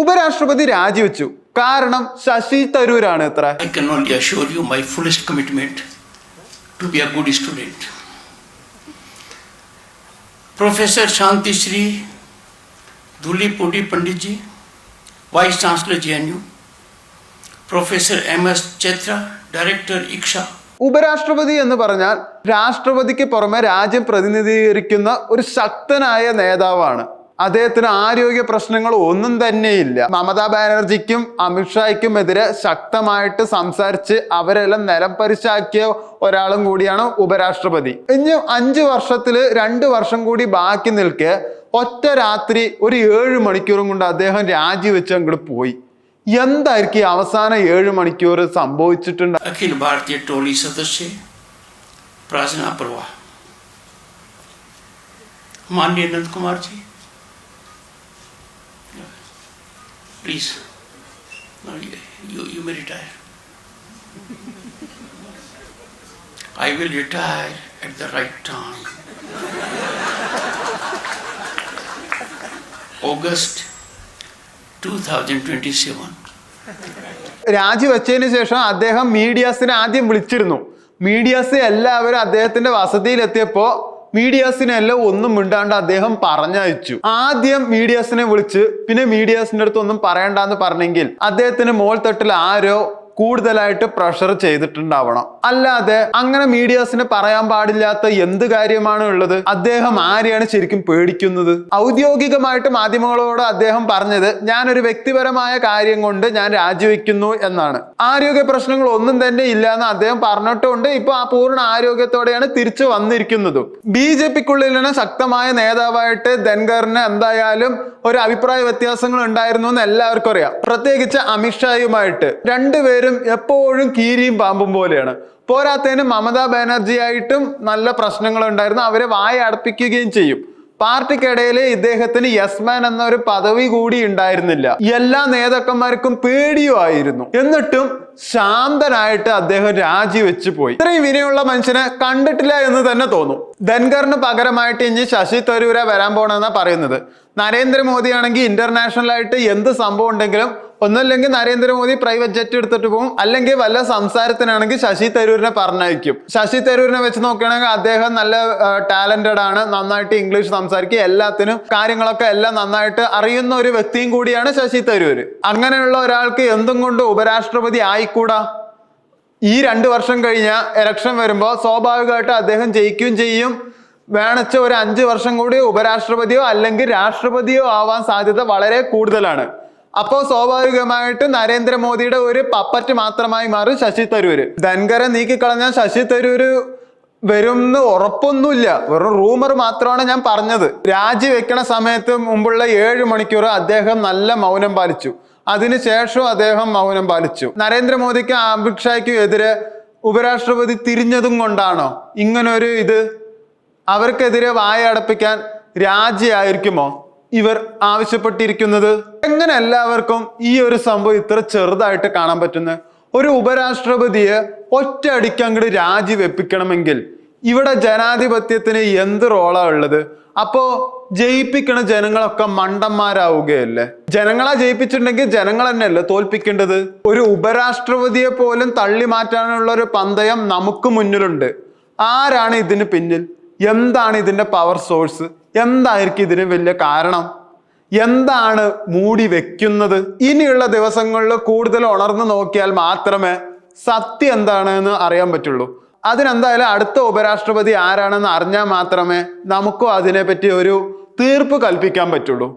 ഉപരാഷ്ട്രപതി രാജിവെച്ചു. കാരണം ശശി തരൂരാണ് എത്ര. Professor Shanti Shri Dhulipudi Pandit ji vice chancellor J N U professor M S ചെത്ര director ഇക്ഷ ഉപരാഷ്ട്രപതി എന്ന് പറഞ്ഞാൽ രാഷ്ട്രപതിക്ക് പുറമെ രാജ്യം പ്രതിനിധീകരിക്കുന്ന ഒരു ശക്തനായ നേതാവാണ്. അദ്ദേഹത്തിന് ആരോഗ്യ പ്രശ്നങ്ങൾ ഒന്നും തന്നെയില്ല മമതാ ബാനർജിക്കും അമിത്ഷായ്ക്കും എതിരെ ശക്തമായിട്ട് സംസാരിച്ച് അവരെല്ലാം നിലം പരിശാക്കിയ ഒരാളും കൂടിയാണ് ഉപരാഷ്ട്രപതി. ഇനി അഞ്ച് വർഷത്തിൽ രണ്ട് വർഷം കൂടി ബാക്കി നിൽക്കെ ഒറ്റ രാത്രി ഒരു ഏഴ് മണിക്കൂറും കൊണ്ട് അദ്ദേഹം രാജിവെച്ച് അങ്ങോട്ട് പോയി. എന്തായിരിക്കും അവസാന ഏഴ് മണിക്കൂർ സംഭവിച്ചിട്ടുണ്ട്? അഖിൽ ഭാരതീയ ടോളി സദസ്യ പ്രാർത്ഥന പ്രവാ. മാന്യ Anant Kumar ji Please. You, you may retire. I will retire at the right time. August 2027. രാജിവെച്ചതിന് ശേഷം അദ്ദേഹം മീഡിയാസിനെ ആദ്യം വിളിച്ചിരുന്നു മീഡിയാസ് എല്ലാവരും അദ്ദേഹത്തിന്റെ വസതിയിലെത്തിയപ്പോൾ മീഡിയാസിനെല്ലാം ഒന്നും മിണ്ടാണ്ട് അദ്ദേഹം പറഞ്ഞയച്ചു. ആദ്യം മീഡിയാസിനെ വിളിച്ച് പിന്നെ മീഡിയാസിന്റെ അടുത്ത് ഒന്നും പറയണ്ടെന്ന് പറഞ്ഞെങ്കിൽ അദ്ദേഹത്തിന് മോൾ തട്ടിൽ ആരോ കൂടുതലായിട്ട് പ്രഷർ ചെയ്തിട്ടുണ്ടാവണം. അല്ലാതെ അങ്ങനെ മീഡിയാസിന് പറയാൻ പാടില്ലാത്ത എന്ത് കാര്യമാണ് ഉള്ളത്? അദ്ദേഹം ആരെയാണ് ശരിക്കും പേടിക്കുന്നത്? ഔദ്യോഗികമായിട്ട് മാധ്യമങ്ങളോട് അദ്ദേഹം പറഞ്ഞത് ഞാനൊരു വ്യക്തിപരമായ കാര്യം കൊണ്ട് ഞാൻ രാജിവെക്കുന്നു എന്നാണ്. ആരോഗ്യ പ്രശ്നങ്ങൾ ഒന്നും തന്നെ ഇല്ല എന്ന് അദ്ദേഹം പറഞ്ഞിട്ടുണ്ട്. ഇപ്പൊ ആ പൂർണ ആരോഗ്യത്തോടെയാണ് തിരിച്ചു വന്നിരിക്കുന്നതും. ബി ജെ പിക്കുള്ളിൽ തന്നെ ശക്തമായ നേതാവായിട്ട് ധൻഖറിന് എന്തായാലും ഒരു അഭിപ്രായ വ്യത്യാസങ്ങൾ ഉണ്ടായിരുന്നു എന്ന് എല്ലാവർക്കും അറിയാം. പ്രത്യേകിച്ച് അമിത്ഷായുമായിട്ട് രണ്ടുപേരും എപ്പോഴും കീരിയും പാമ്പും പോലെയാണ്. പോരാത്തതിന് മമതാ ബാനർജിയായിട്ടും നല്ല പ്രശ്നങ്ങൾ ഉണ്ടായിരുന്നു അവരെ വായ അടപ്പിക്കുകയും ചെയ്യും. പാർട്ടിക്കിടയിൽ ഇദ്ദേഹത്തിന് യസ്മാൻ എന്ന ഒരു പദവി കൂടി ഉണ്ടായിരുന്നില്ല. എല്ലാ നേതാക്കന്മാർക്കും പേടിയുമായിരുന്നു എന്നിട്ടും ശാന്തനായിട്ട് അദ്ദേഹം രാജിവെച്ച് പോയി. ഇത്രയും വിനയുള്ള മനുഷ്യനെ കണ്ടിട്ടില്ല എന്ന് തന്നെ തോന്നും. ധൻഖറിന് പകരമായിട്ട് ഇനി ശശി തരൂര വരാൻ പോണെന്നാണ് പറയുന്നത്. നരേന്ദ്രമോദി ആണെങ്കിൽ ഇന്റർനാഷണൽ ആയിട്ട് എന്ത് സംഭവം ഉണ്ടെങ്കിലും ഒന്നല്ലെങ്കിൽ നരേന്ദ്രമോദി പ്രൈവറ്റ് ജെറ്റ് എടുത്തിട്ട് പോകും അല്ലെങ്കിൽ വല്ല സംസാരത്തിനാണെങ്കിൽ ശശി തരൂരിനെ പറഞ്ഞയക്കും. ശശി തരൂരിനെ വെച്ച് നോക്കുകയാണെങ്കിൽ അദ്ദേഹം നല്ല ടാലന്റഡ് ആണ്. നന്നായിട്ട് ഇംഗ്ലീഷ് സംസാരിക്കുക എല്ലാത്തിനും കാര്യങ്ങളൊക്കെ എല്ലാം നന്നായിട്ട് അറിയുന്ന ഒരു വ്യക്തിയും കൂടിയാണ് ശശി തരൂര്. അങ്ങനെയുള്ള ഒരാൾക്ക് എന്തും കൊണ്ട് ഉപരാഷ്ട്രപതി ആയിക്കൂടാ? ഈ രണ്ട് വർഷം കഴിഞ്ഞ ഇലക്ഷൻ വരുമ്പോൾ സ്വാഭാവികമായിട്ട് അദ്ദേഹം ജയിക്കുകയും ചെയ്യും. വേണച്ച ഒരു അഞ്ച് വർഷം കൂടി ഉപരാഷ്ട്രപതിയോ അല്ലെങ്കിൽ രാഷ്ട്രപതിയോ ആവാൻ സാധ്യത വളരെ കൂടുതലാണ്. അപ്പോൾ സ്വാഭാവികമായിട്ട് നരേന്ദ്രമോദിയുടെ ഒരു പപ്പറ്റ് മാത്രമായി മാറി ശശി തരൂര്. ധൻകര നീക്കിക്കളഞ്ഞാൽ ശശി തരൂര് വരുമെന്ന് ഉറപ്പൊന്നുമില്ല. വെറും റൂമർ മാത്രമാണ് ഞാൻ പറഞ്ഞത്. രാജിവെക്കണ സമയത്ത് മുമ്പുള്ള ഏഴ് മണിക്കൂർ അദ്ദേഹം നല്ല മൗനം പാലിച്ചു. അതിനുശേഷം അദ്ദേഹം മൗനം പാലിച്ചു. നരേന്ദ്രമോദിക്കും അമിത്ഷായ്ക്കും എതിരെ ഉപരാഷ്ട്രപതി തിരിഞ്ഞതും കൊണ്ടാണോ? ഇങ്ങനൊരു ഇത്. അവർക്കെതിരെ വായ അടപ്പിക്കാൻ രാജിയായിരിക്കുമോ? ഇവർ ആവശ്യപ്പെട്ടിരിക്കുന്നത്? എങ്ങനെ എല്ലാവർക്കും ഈ ഒരു സംഭവം ഇത്ര ചെറുതായിട്ട് കാണാൻ പറ്റുന്നത് ഒരു ഉപരാഷ്ട്രപതിയെ ഒറ്റയടിക്ക് അങ്ങോട്ട് രാജിവെപ്പിക്കണമെങ്കിൽ ഇവിടെ ജനാധിപത്യത്തിന് എന്ത് റോളാ ഉള്ളത്? അപ്പോ ജയിപ്പിക്കണ ജനങ്ങളൊക്കെ മണ്ടന്മാരാവുകയല്ലേ? ജനങ്ങളെ ജയിപ്പിച്ചിട്ടുണ്ടെങ്കിൽ ജനങ്ങൾ തന്നെയല്ലേ തോൽപ്പിക്കേണ്ടത്? ഒരു ഉപരാഷ്ട്രപതിയെ പോലും തള്ളി മാറ്റാനുള്ള ഒരു പന്തയം നമുക്ക് മുന്നിലുണ്ട്. ആരാണ് ഇതിന് പിന്നിൽ? എന്താണ് ഇതിന്റെ പവർ സോഴ്സ്? എന്തായിരിക്കും ഇതിന് വലിയ കാരണം? എന്താണ് മൂടി വെക്കുന്നത്? ഇനിയുള്ള ദിവസങ്ങളിൽ കൂടുതൽ ഉണർന്നു നോക്കിയാൽ മാത്രമേ സത്യം എന്താണെന്ന് അറിയാൻ പറ്റുള്ളൂ. അതിനെന്തായാലും അടുത്ത ഉപരാഷ്ട്രപതി ആരാണെന്ന് അറിഞ്ഞാൽ മാത്രമേ നമുക്കും അതിനെപ്പറ്റി ഒരു തീർപ്പ് കൽപ്പിക്കാൻ പറ്റുള്ളൂ.